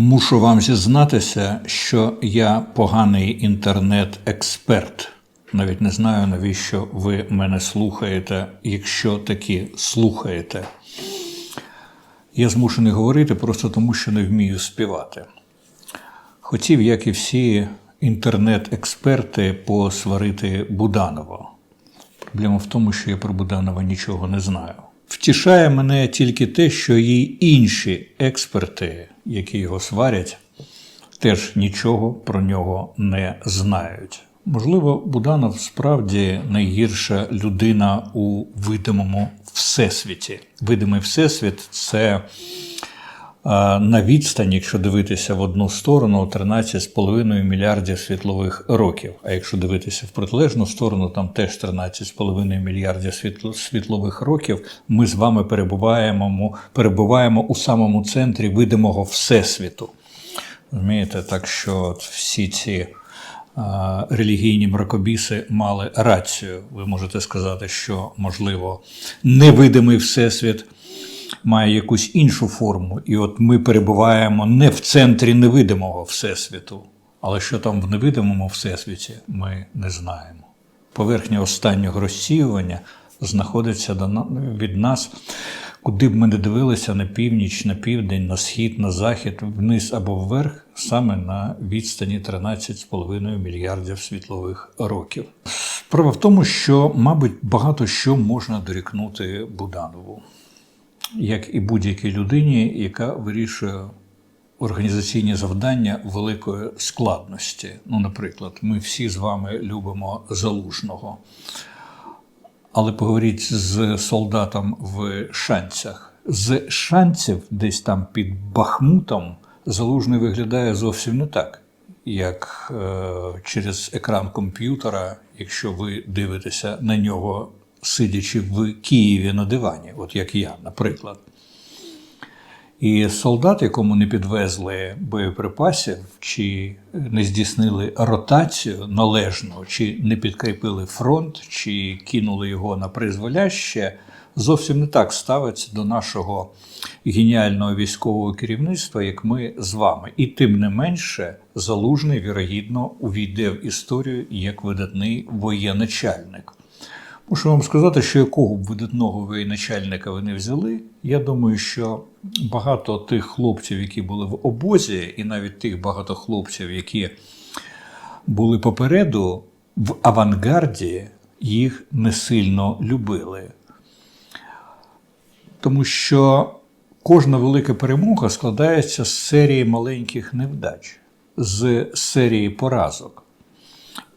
Мушу вам зізнатися, що я поганий інтернет-експерт. Навіть не знаю, навіщо ви мене слухаєте, якщо таки слухаєте. Я змушений говорити просто тому, що не вмію співати. Хотів, як і всі інтернет-експерти, посварити Буданова. Проблема в тому, що я про Буданова нічого не знаю. Втішає мене тільки те, що і інші експерти, які його сварять, теж нічого про нього не знають. Можливо, Буданов справді найгірша людина у видимому всесвіті. Видимий всесвіт це на відстані, якщо дивитися в одну сторону, 13,5 мільярдів світлових років. А якщо дивитися в протилежну сторону, там теж 13,5 мільярдів світло- світлових років. Ми з вами перебуваємо, перебуваємо у самому центрі видимого всесвіту. Розумієте, так що всі ці релігійні мракобіси мали рацію. Ви можете сказати, що можливо невидимий всесвіт має якусь іншу форму, і от ми перебуваємо не в центрі невидимого всесвіту, але що там в невидимому всесвіті, ми не знаємо. Поверхня останнього розсіювання знаходиться від нас, куди б ми не дивилися на північ, на південь, на схід, на захід, вниз або вверх, саме на відстані 13,5 мільярдів світлових років. Справа в тому, що, мабуть, багато що можна дорікнути Буданову як і будь-якій людині, яка вирішує організаційні завдання великої складності. Ну, наприклад, ми всі з вами любимо залужного. Але поговоріть з солдатом в шанцях. З шанців, десь там під Бахмутом, залужний виглядає зовсім не так, як е, через екран комп'ютера, якщо ви дивитеся на нього, сидячи в Києві на дивані, от як я, наприклад. І солдат, якому не підвезли боєприпасів, чи не здійснили ротацію належну, чи не підкріпили фронт, чи кинули його на призволяще, зовсім не так ставиться до нашого геніального військового керівництва, як ми з вами. І тим не менше, залужний, вірогідно, увійде в історію як видатний воєначальник. Мушу вам сказати, що якого б видатного воєначальника ви не взяли, я думаю, що багато тих хлопців, які були в обозі, і навіть тих багато хлопців, які були попереду, в авангарді їх не сильно любили. Тому що кожна велика перемога складається з серії маленьких невдач, з серії поразок.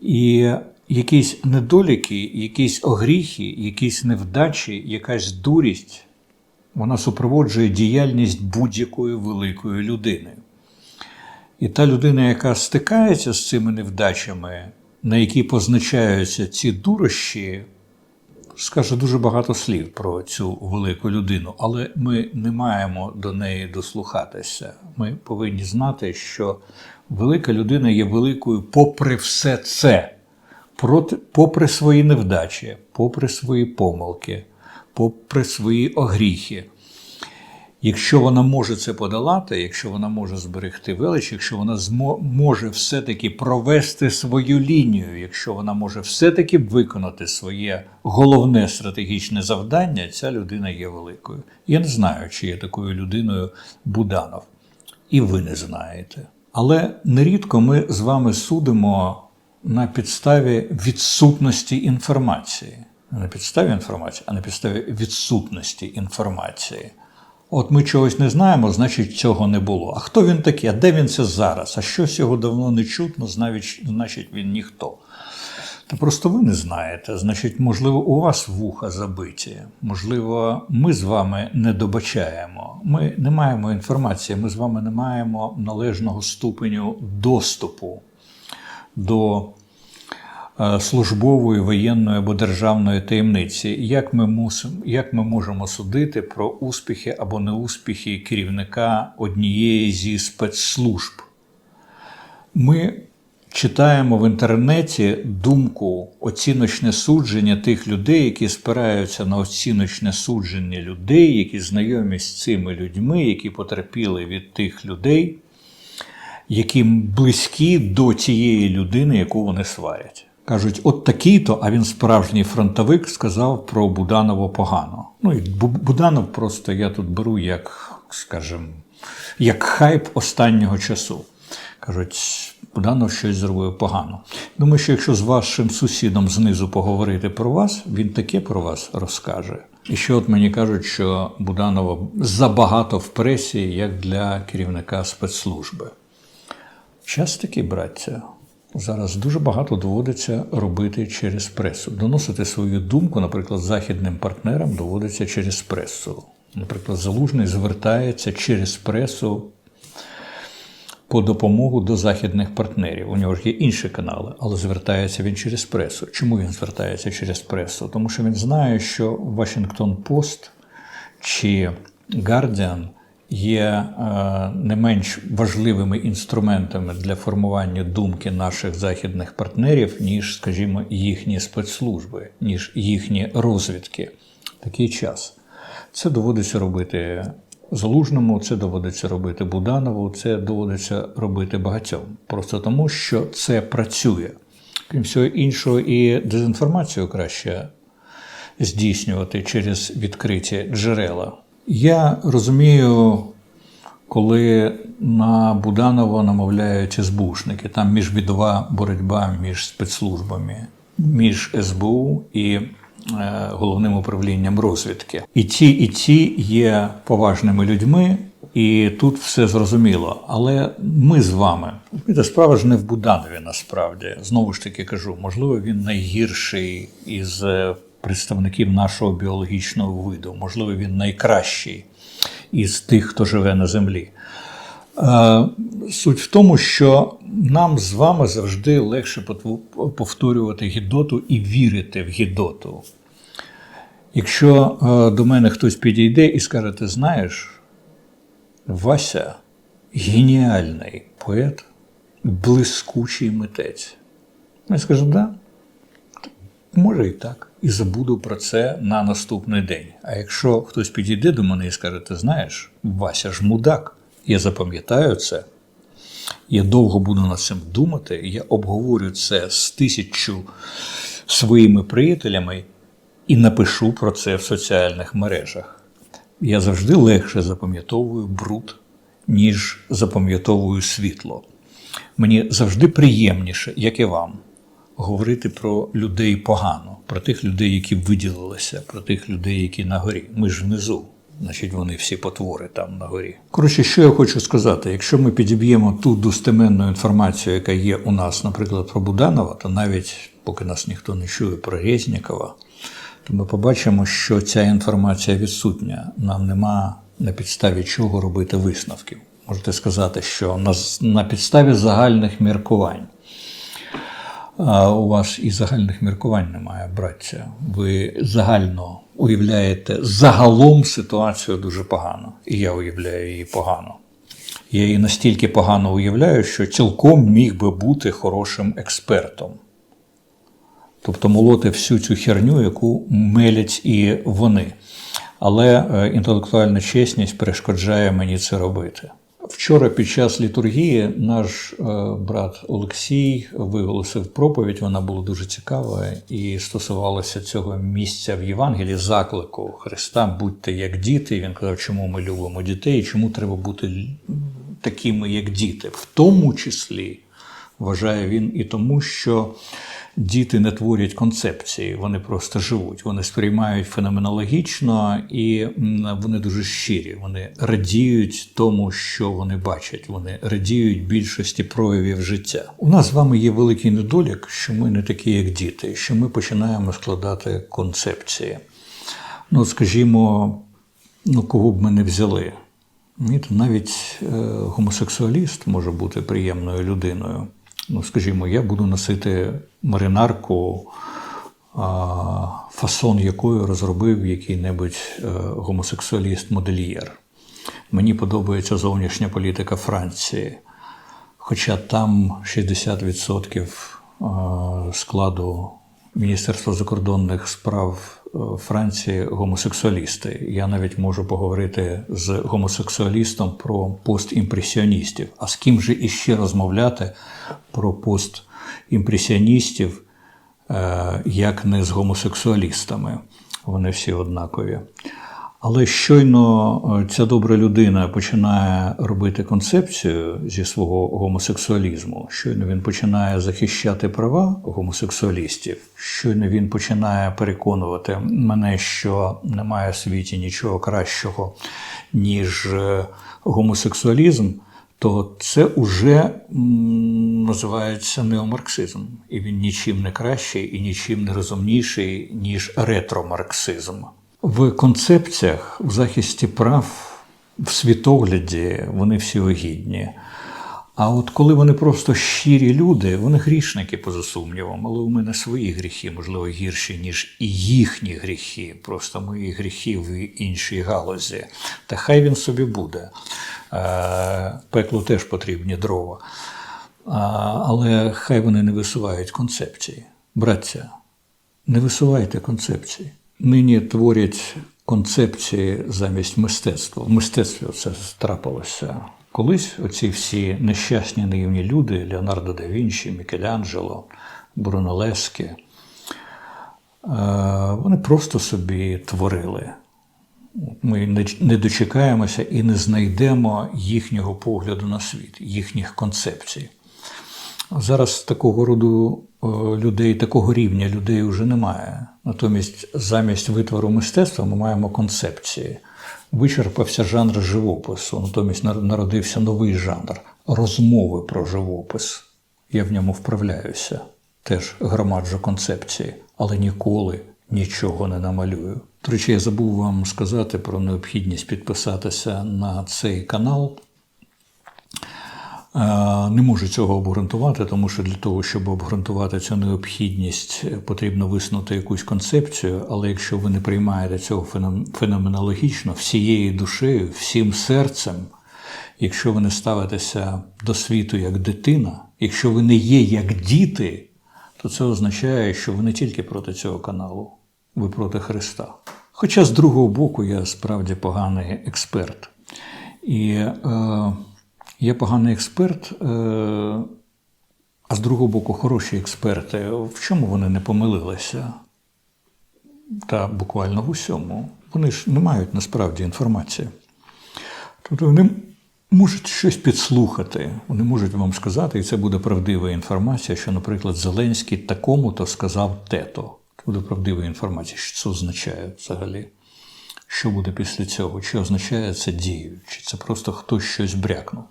І якісь недоліки, якісь огріхи, якісь невдачі, якась дурість, вона супроводжує діяльність будь-якої великої людини. І та людина, яка стикається з цими невдачами, на які позначаються ці дурощі, скаже дуже багато слів про цю велику людину, але ми не маємо до неї дослухатися. Ми повинні знати, що велика людина є великою попри все це, попри свої невдачі, попри свої помилки, попри свої огріхи. Якщо вона може це подолати, якщо вона може зберегти велич, якщо вона може все-таки провести свою лінію, якщо вона може все-таки виконати своє головне стратегічне завдання, ця людина є великою. Я не знаю, чи є такою людиною Буданов. І ви не знаєте. Але нерідко ми з вами судимо на підставі відсутності інформації. Не на підставі інформації, а на підставі відсутності інформації. От ми чогось не знаємо, значить цього не було. А хто він такий? А де він це зараз? А щось його давно не чутно, значить, він ніхто. Та просто ви не знаєте. Значить, можливо, у вас вуха забиті. Можливо, ми з вами не добачаємо. Ми не маємо інформації, ми з вами не маємо належного ступеню доступу до е, службової, воєнної або державної таємниці. Як ми, мусимо, як ми можемо судити про успіхи або неуспіхи керівника однієї зі спецслужб? Ми читаємо в інтернеті думку, оціночне судження тих людей, які спираються на оціночне судження людей, які знайомі з цими людьми, які потерпіли від тих людей. Які близькі до тієї людини, яку вони сварять. Кажуть, от такий-то, а він справжній фронтовик сказав про Буданова погано. Ну і Бу- Буданов просто я тут беру як, скажімо, як хайп останнього часу. Кажуть, Буданов щось зробив погано. Думаю, що якщо з вашим сусідом знизу поговорити про вас, він таке про вас розкаже. І ще от мені кажуть, що Буданова забагато в пресі, як для керівника спецслужби. Час такий, браття. Зараз дуже багато доводиться робити через пресу. Доносити свою думку, наприклад, західним партнерам доводиться через пресу. Наприклад, Залужний звертається через пресу по допомогу до західних партнерів. У нього ж є інші канали, але звертається він через пресу. Чому він звертається через пресу? Тому що він знає, що Washington Post чи Guardian є е, не менш важливими інструментами для формування думки наших західних партнерів, ніж, скажімо, їхні спецслужби, ніж їхні розвідки. Такий час. Це доводиться робити Залужному, це доводиться робити Буданову, це доводиться робити багатьом. Просто тому, що це працює. Крім всього іншого, і дезінформацію краще здійснювати через відкриті джерела. Я розумію, коли на Буданова намовляють СБУшники, там міжвідова боротьба між спецслужбами, між СБУ і е, головним управлінням розвідки. І ті, і ті є поважними людьми, і тут все зрозуміло. Але ми з вами, це справа ж не в Буданові насправді. Знову ж таки кажу, можливо, він найгірший із е, представників нашого біологічного виду, можливо, він найкращий із тих, хто живе на землі. Е, Суть в тому, що нам з вами завжди легше повторювати гідоту і вірити в гідоту. Якщо е, до мене хтось підійде і скаже, ти знаєш, Вася геніальний поет, блискучий митець. Я скажу, да, може і так. І забуду про це на наступний день. А якщо хтось підійде до мене і скаже, ти знаєш, Вася ж мудак, я запам'ятаю це, я довго буду над цим думати, я обговорю це з тисячу своїми приятелями і напишу про це в соціальних мережах. Я завжди легше запам'ятовую бруд, ніж запам'ятовую світло. Мені завжди приємніше, як і вам, говорити про людей погано, про тих людей, які виділилися, про тих людей, які на горі. Ми ж внизу. Значить, вони всі потвори там на горі. Коротше, що я хочу сказати: якщо ми підіб'ємо ту достеменну інформацію, яка є у нас, наприклад, про Буданова, то навіть поки нас ніхто не чує про Резнікова, то ми побачимо, що ця інформація відсутня. Нам нема на підставі чого робити висновків. Можете сказати, що на, підставі загальних міркувань. У вас і загальних міркувань немає, браття. Ви загально уявляєте загалом ситуацію дуже погано. І я уявляю її погано. Я її настільки погано уявляю, що цілком міг би бути хорошим експертом. Тобто молоти всю цю херню, яку мелять і вони. Але е, інтелектуальна чесність перешкоджає мені це робити. Вчора під час літургії наш е, брат Олексій виголосив проповідь. Вона була дуже цікава і стосувалася цього місця в Євангелії, заклику Христа будьте як діти. Він казав, чому ми любимо дітей, і чому треба бути такими, як діти, в тому числі вважає він і тому, що діти не творять концепції, вони просто живуть. Вони сприймають феноменологічно і вони дуже щирі. Вони радіють тому, що вони бачать. Вони радіють більшості проявів життя. У нас з вами є великий недолік, що ми не такі, як діти, що ми починаємо складати концепції. Ну, скажімо, ну кого б ми не взяли. Навіть е, гомосексуаліст може бути приємною людиною. Ну, скажімо, я буду носити маринарку, фасон якої розробив який-небудь е, гомосексуаліст-модельєр. Мені подобається зовнішня політика Франції, хоча там 60% е, складу Міністерства закордонних справ Франції гомосексуалісти. Я навіть можу поговорити з гомосексуалістом про постімпресіоністів. А з ким же іще розмовляти про постімпресіоністів, е, як не з гомосексуалістами? Вони всі однакові. Але щойно е, ця добра людина починає робити концепцію зі свого гомосексуалізму, щойно він починає захищати права гомосексуалістів, щойно він починає переконувати мене, що немає в світі нічого кращого, ніж е, гомосексуалізм, то це вже називається неомарксизм. І він нічим не кращий і нічим не розумніший, ніж ретромарксизм. В концепціях в захисті прав, в світогляді вони всі огідні. А от коли вони просто щирі люди, вони грішники, поза сумнівом, але у мене свої гріхи, можливо, гірші, ніж і їхні гріхи. Просто мої гріхи в іншій галузі. Та хай він собі буде. Е, Пеклу теж потрібні дрова. Але хай вони не висувають концепції. Браття, не висувайте концепції. Нині творять концепції замість мистецтва. В мистецтві це трапилося. Колись оці всі нещасні наївні люди Леонардо да Вінчі, Мікеланджело, Брунелески, е, вони просто собі творили. Ми не- дочекаємося і не знайдемо їхнього погляду на світ, їхніх концепцій. Зараз такого роду людей, такого рівня людей вже немає. Натомість, замість витвору мистецтва ми маємо концепції. Вичерпався жанр живопису, натомість нар- народився новий жанр розмови про живопис. Я в ньому вправляюся, теж громаджу концепції, але ніколи нічого не намалюю. До речі, я забув вам сказати про необхідність підписатися на цей канал. Е, Не можу цього обґрунтувати, тому що для того, щоб обґрунтувати цю необхідність, е, потрібно виснути якусь концепцію. Але якщо ви не приймаєте цього феноменологічно, всією душею, всім серцем, якщо ви не ставитеся до світу як дитина, якщо ви не є як діти, то це означає, що ви не тільки проти цього каналу, ви проти Христа. Хоча з другого боку я справді поганий експерт. І е, я поганий експерт, е, а з другого боку, хороші експерти. В чому вони не помилилися? Та буквально в усьому. Вони ж не мають насправді інформації. Тобто вони можуть щось підслухати, вони можуть вам сказати, і це буде правдива інформація, що, наприклад, Зеленський такому-то сказав те-то. Це буде правдива інформація. Що це означає взагалі? Що буде після цього? Чи означає це дію? Чи це просто хтось щось брякнув?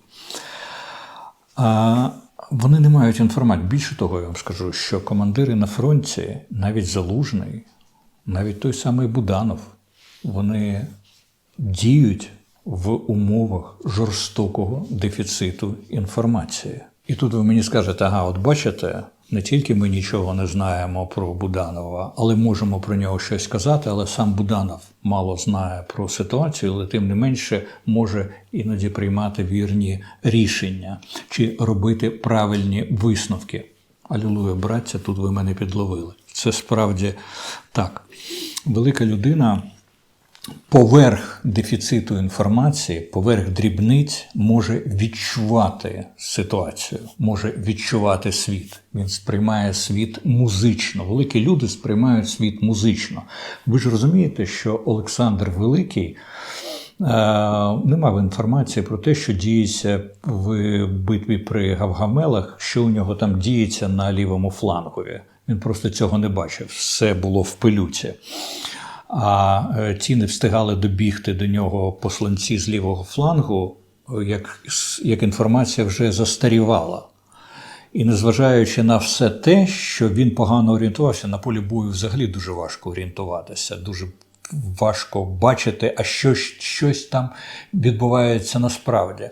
А вони не мають інформації. Більше того, я вам скажу, що командири на фронті, навіть Залужний, навіть той самий Буданов, вони діють в умовах жорстокого дефіциту інформації. І тут ви мені скажете, ага, от бачите, не тільки ми нічого не знаємо про Буданова, але можемо про нього щось казати, але сам Буданов мало знає про ситуацію, але тим не менше може іноді приймати вірні рішення чи робити правильні висновки. Алілуя, браття, тут ви мене підловили. Це справді так. Велика людина поверх дефіциту інформації, поверх дрібниць може відчувати ситуацію, може відчувати світ. Він сприймає світ музично. Великі люди сприймають світ музично. Ви ж розумієте, що Олександр Великий. е, Не мав інформації про те, що діється в битві при Гавгамелах, що у нього там діється на лівому флангові. Він просто цього не бачив. Все було в пилюці а ті не встигали добігти до нього посланці з лівого флангу, як, як інформація вже застарівала. І незважаючи на все те, що він погано орієнтувався, на полі бою взагалі дуже важко орієнтуватися, дуже важко бачити, а що, щось там відбувається насправді.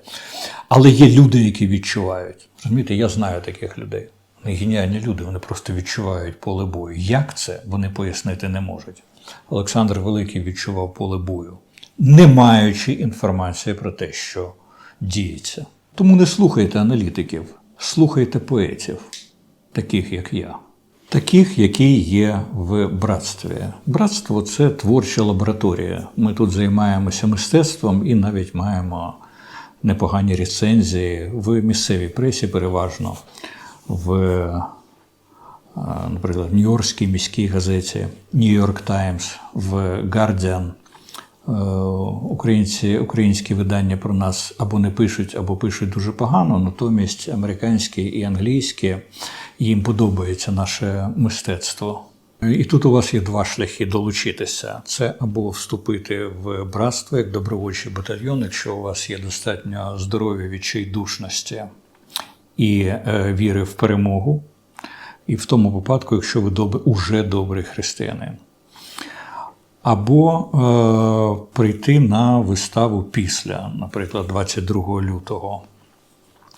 Але є люди, які відчувають. Розумієте, я знаю таких людей. Вони геніальні люди, вони просто відчувають поле бою. Як це вони пояснити не можуть. Олександр Великий відчував поле бою, не маючи інформації про те, що діється. Тому не слухайте аналітиків, слухайте поетів, таких як я. Таких, які є в братстві. Братство це творча лабораторія. Ми тут займаємося мистецтвом і навіть маємо непогані рецензії в місцевій пресі, переважно в, наприклад, Нью-Йоркській міській газеті, Нью-Йорк Таймс, в Guardian. Е, Українці, українські видання про нас або не пишуть, або пишуть дуже погано, натомість американські і англійські їм подобається наше мистецтво. І тут у вас є два шляхи долучитися: це або вступити в братство як добровольчий батальйон, якщо у вас є достатньо здоров'я, відчайдушності і е, віри в перемогу, і в тому випадку, якщо ви добре, уже добрий християнин або е, прийти на виставу після, наприклад, 22 лютого,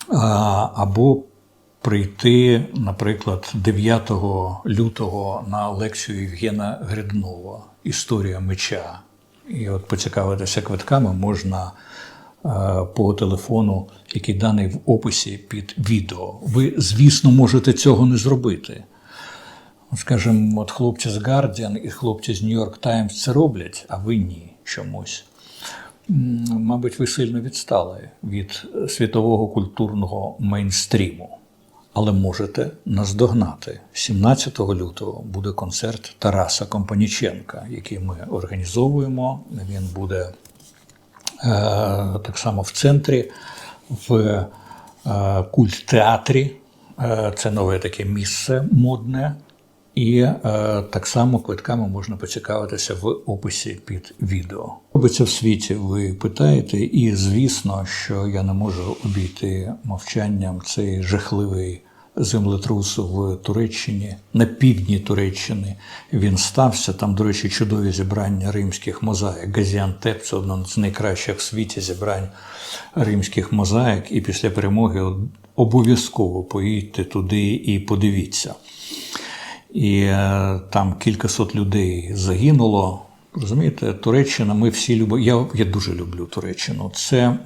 А, або прийти, наприклад, 9 лютого на лекцію Євгена Гриднова Історія меча. І от поцікавитися квитками можна е, по телефону, який даний в описі під відео. Ви, звісно, можете цього не зробити. Скажімо, от хлопці з Guardian і хлопці з New York Times це роблять, а ви ні чомусь. Мабуть, ви сильно відстали від світового культурного мейнстріму. Але можете наздогнати. 17 лютого буде концерт Тараса Компаніченка, який ми організовуємо. Він буде е, так само в центрі, в е, культ-театрі. Е, це нове таке місце модне. І е, так само квитками можна поцікавитися в описі під відео. Робиться в світі, ви питаєте, і звісно, що я не можу обійти мовчанням цей жахливий землетрус в Туреччині, на півдні Туреччини. Він стався. Там, до речі, чудові зібрання римських мозаїк. Газіантеп це одне з найкращих в світі зібрань римських мозаїк. І після перемоги обов'язково поїдьте туди і подивіться і е, там кількасот людей загинуло. Розумієте, Туреччина, ми всі любимо. Я, я дуже люблю Туреччину. Це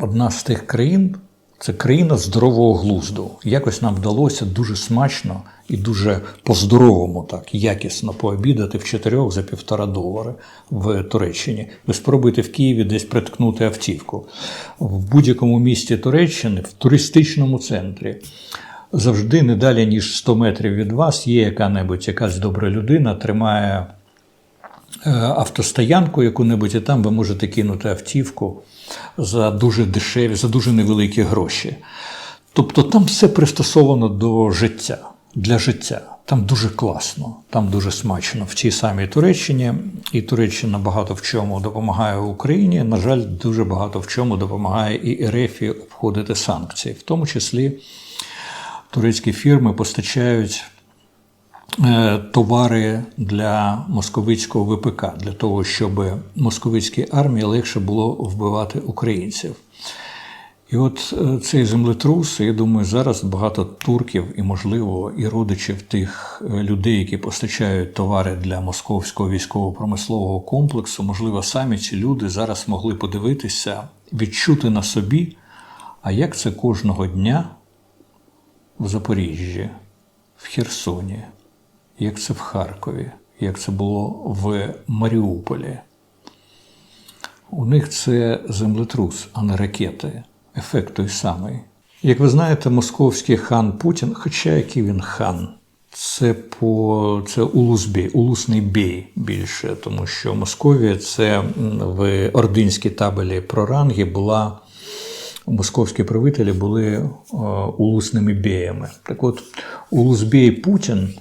одна з тих країн, це країна здорового глузду. Якось нам вдалося дуже смачно і дуже по-здоровому, так, якісно пообідати в чотирьох за півтора долари в Туреччині. Ви спробуйте в Києві десь приткнути автівку. В будь-якому місті Туреччини, в туристичному центрі завжди не далі, ніж 100 метрів від вас є яка-небудь якась добра людина, тримає е, автостоянку яку-небудь, і там ви можете кинути автівку за дуже дешеві, за дуже невеликі гроші. Тобто там все пристосовано до життя, для життя. Там дуже класно, там дуже смачно в тій самій Туреччині, і Туреччина багато в чому допомагає Україні. На жаль, дуже багато в чому допомагає і РФ обходити санкції, в тому числі турецькі фірми постачають товари для московицького ВПК, для того, щоб московицькій армії легше було вбивати українців. І от е, цей землетрус, я думаю, зараз багато турків і, можливо, і родичів тих е, людей, які постачають товари для московського військово-промислового комплексу, можливо, самі ці люди зараз могли подивитися, відчути на собі, а як це кожного дня в Запоріжжі, в Херсоні, як це в Харкові, як це було в Маріуполі. У них це землетрус, а не ракети. Ефект той самий. Як ви знаєте, московський хан Путін, хоча який він хан, це по це улусбій, улусний бій більше, тому що Московія це в ординській табелі про ранги була московські правителі були е, улусними біями. Так от, улусбій Путін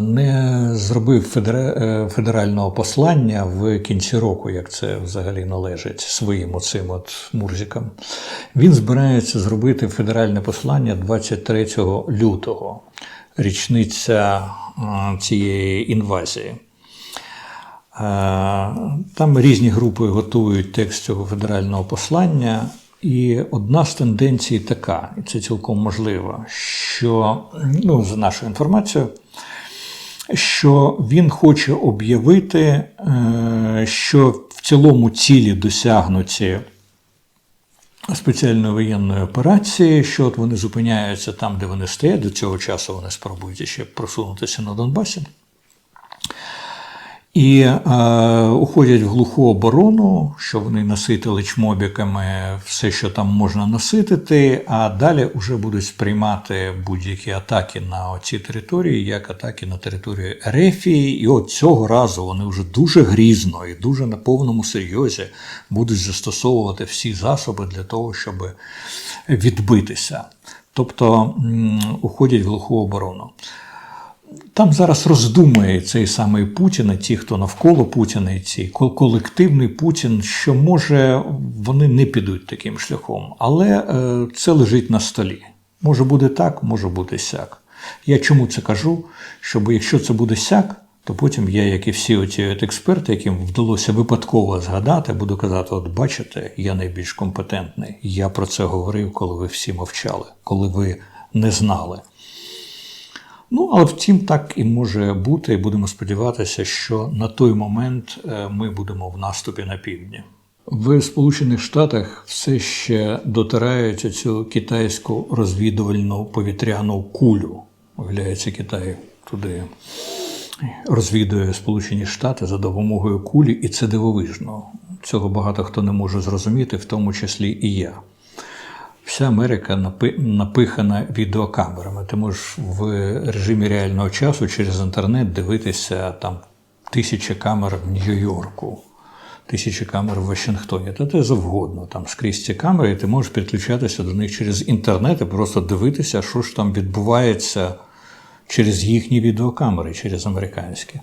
не зробив е, федерального послання в кінці року, як це взагалі належить своїм оцим от мурзикам. Він збирається зробити федеральне послання 23 лютого, річниця цієї інвазії. Там різні групи готують текст цього федерального послання, і одна з тенденцій така, і це цілком можливо, що ну, за нашою інформацією, що він хоче об'явити, е, що в цілому цілі досягнуті спеціальної воєнної операції, що от вони зупиняються там, де вони стоять. До цього часу вони спробують ще просунутися на Донбасі. І е, уходять в глуху оборону, що вони наситили чмобіками все, що там можна наситити, а далі вже будуть сприймати будь-які атаки на ці території, як атаки на територію Ерефії. І от цього разу вони вже дуже грізно і дуже на повному серйозі будуть застосовувати всі засоби для того, щоб відбитися. Тобто уходять в глуху оборону. Там зараз роздумує цей самий Путін, і ті, хто навколо Путіна, і кол- колективний Путін, що може вони не підуть таким шляхом, але е, це лежить на столі. Може буде так, може бути сяк. Я чому це кажу? Щоб якщо це буде сяк, то потім я, як і всі оці експерти, яким вдалося випадково згадати, буду казати: от бачите, я найбільш компетентний. Я про це говорив, коли ви всі мовчали, коли ви не знали. Ну, але втім, так і може бути, і будемо сподіватися, що на той момент е, ми будемо в наступі на півдні. В Сполучених Штатах все ще дотирають цю китайську розвідувальну повітряну кулю. Виявляється, Китай туди розвідує Сполучені Штати за допомогою кулі, і це дивовижно. Цього багато хто не може зрозуміти, в тому числі і я. Вся Америка напи- напихана відеокамерами. Ти можеш в режимі реального часу через інтернет дивитися там тисячі камер в Нью-Йорку, тисячі камер в Вашингтоні, та де завгодно. Там скрізь ці камери, і ти можеш підключатися до них через інтернет і просто дивитися, що ж там відбувається через їхні відеокамери, через американські.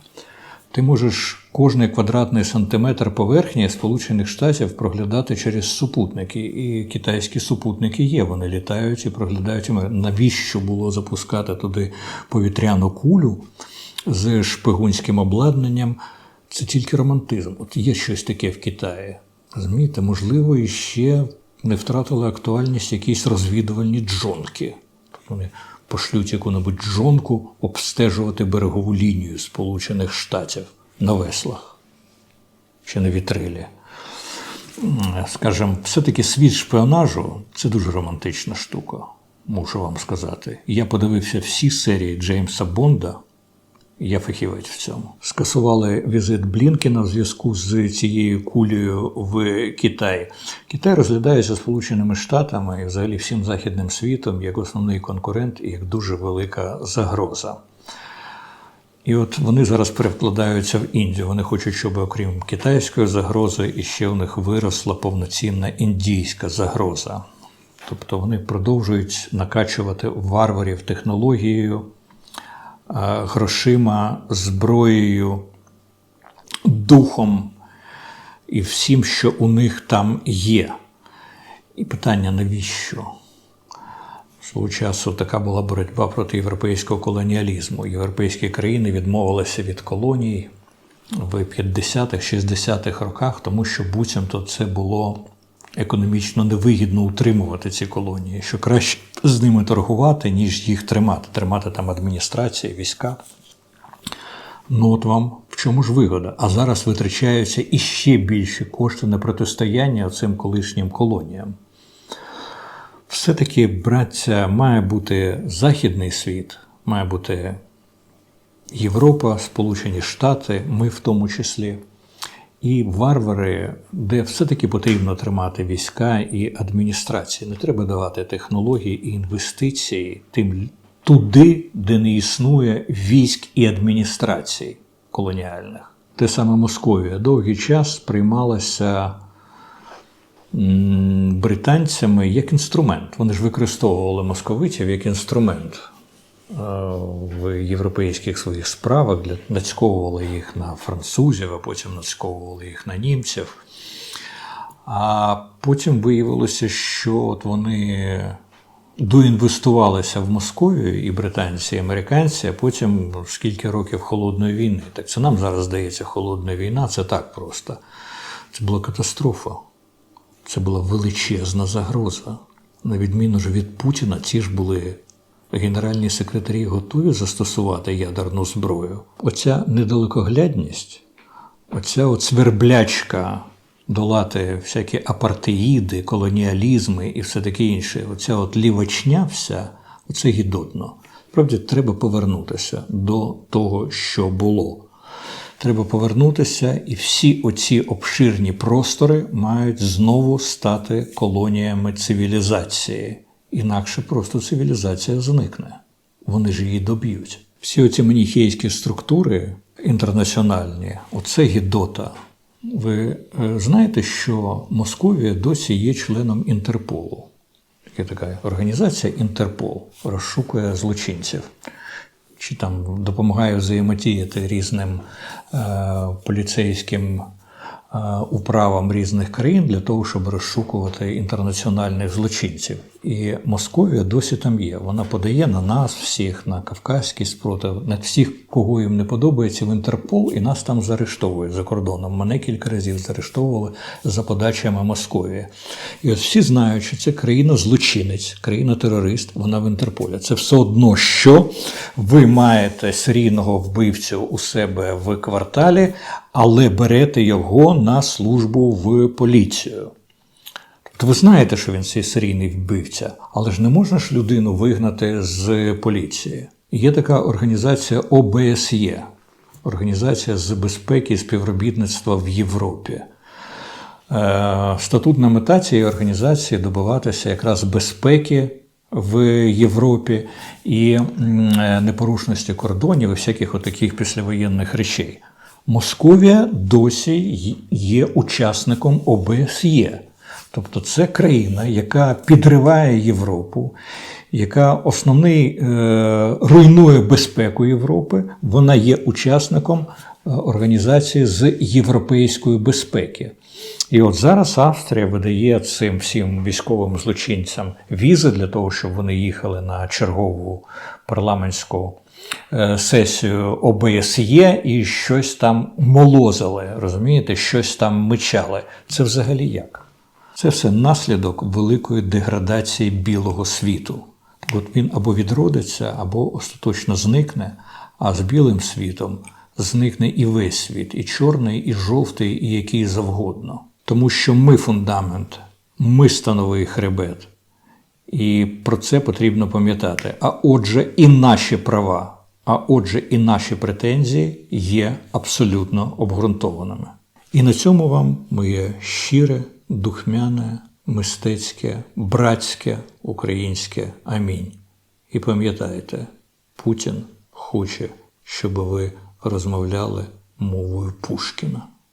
Ти можеш кожний квадратний сантиметр поверхні Сполучених Штатів проглядати через супутники. І китайські супутники є. Вони літають і проглядають. Навіщо було запускати туди повітряну кулю з шпигунським обладнанням? Це тільки романтизм. От є щось таке в Китаї. Розумієте, можливо, і ще не втратили актуальність якісь розвідувальні джонки. Вони пошлють яку-небудь жонку обстежувати берегову лінію Сполучених Штатів на веслах чи на вітрилі. Скажем, все-таки світ шпіонажу це дуже романтична штука, мушу вам сказати. Я подивився всі серії Джеймса Бонда. Я фахівець в цьому. Скасували візит Блінкена в зв'язку з цією кулею в Китай. Китай розглядається Сполученими Штатами і взагалі всім західним світом як основний конкурент і як дуже велика загроза. І от вони зараз перекладаються в Індію. Вони хочуть, щоб окрім китайської загрози, іще у них виросла повноцінна індійська загроза. Тобто вони продовжують накачувати варварів технологією, грошима, зброєю, духом і всім, що у них там є. І питання навіщо? Свого часу така була боротьба проти європейського колоніалізму. Європейські країни відмовилися від колоній в 50-х, 60-х роках, тому що буцімто це було економічно невигідно утримувати ці колонії, що краще з ними торгувати, ніж їх тримати, тримати там адміністрації, війська. Ну от вам в чому ж вигода? А зараз витрачаються іще більші кошти на протистояння цим колишнім колоніям. Все-таки, браття, має бути західний світ, має бути Європа, Сполучені Штати, ми в тому числі, і варвари, де все-таки потрібно тримати війська і адміністрації. Не треба давати технології і інвестиції тим туди, де не існує військ і адміністрацій колоніальних. Те саме Московія довгий час сприймалася британцями як інструмент. Вони ж використовували московитів як інструмент в європейських своїх справах, нацьковували їх на французів, а потім нацьковували їх на німців. А потім виявилося, що от вони доінвестувалися в Московію і британці, і американці, а потім скільки років холодної війни. Так це нам зараз здається холодна війна, це так просто. Це була катастрофа. Це була величезна загроза. На відміну ж від Путіна, ці ж були генеральні секретарі готові застосувати ядерну зброю. Оця недалекоглядність, оця от сверблячка долати всякі апартеїди, колоніалізми і все таке інше. Оця от лівачня вся, оце гідотно. Справді, треба повернутися до того, що було. Треба повернутися, і всі оці обширні простори мають знову стати колоніями цивілізації. Інакше просто цивілізація зникне. Вони ж її доб'ють. Всі оці маніхейські структури інтернаціональні, оце гідота. Ви е, знаєте, що Московія досі є членом Інтерполу. Є така організація Інтерпол розшукує злочинців чи там допомагає взаємодіяти різним е, поліцейським е, управам різних країн для того, щоб розшукувати інтернаціональних злочинців. І Московія досі там є. Вона подає на нас всіх, на кавказький спротив, на всіх, кого їм не подобається в Інтерпол, і нас там заарештовують за кордоном. Мене кілька разів заарештовували за подачами Московії. І от всі знають, що це країна-злочинець, країна-терорист, вона в Інтерполі. Це все одно, що ви маєте серійного вбивцю у себе в кварталі, але берете його на службу в поліцію. Тобто ви знаєте, що він цей серійний вбивця, але ж не можна ж людину вигнати з поліції. Є така організація ОБСЄ Організація з безпеки і співробітництва в Європі. Е, Статутна мета цієї організації добиватися якраз безпеки в Європі і е, непорушності кордонів і всяких отаких післявоєнних речей. Московія досі є учасником ОБСЄ. Тобто це країна, яка підриває Європу, яка основний е, руйнує безпеку Європи. Вона є учасником е, організації з європейської безпеки. І от зараз Австрія видає цим всім військовим злочинцям візи для того, щоб вони їхали на чергову парламентську е, сесію ОБСЄ і щось там молозили, розумієте, щось там мичали. Це взагалі як? Це все наслідок великої деградації білого світу. От він або відродиться, або остаточно зникне, а з білим світом зникне і весь світ, і чорний, і жовтий, і який завгодно. Тому що ми фундамент, ми становий хребет. І про це потрібно пам'ятати. А отже, і наші права, а отже, і наші претензії є абсолютно обґрунтованими. І на цьому вам моє щире, духмяне, мистецьке, братське українське амінь. І пам'ятайте, Путін хоче, щоб ви розмовляли мовою Пушкіна.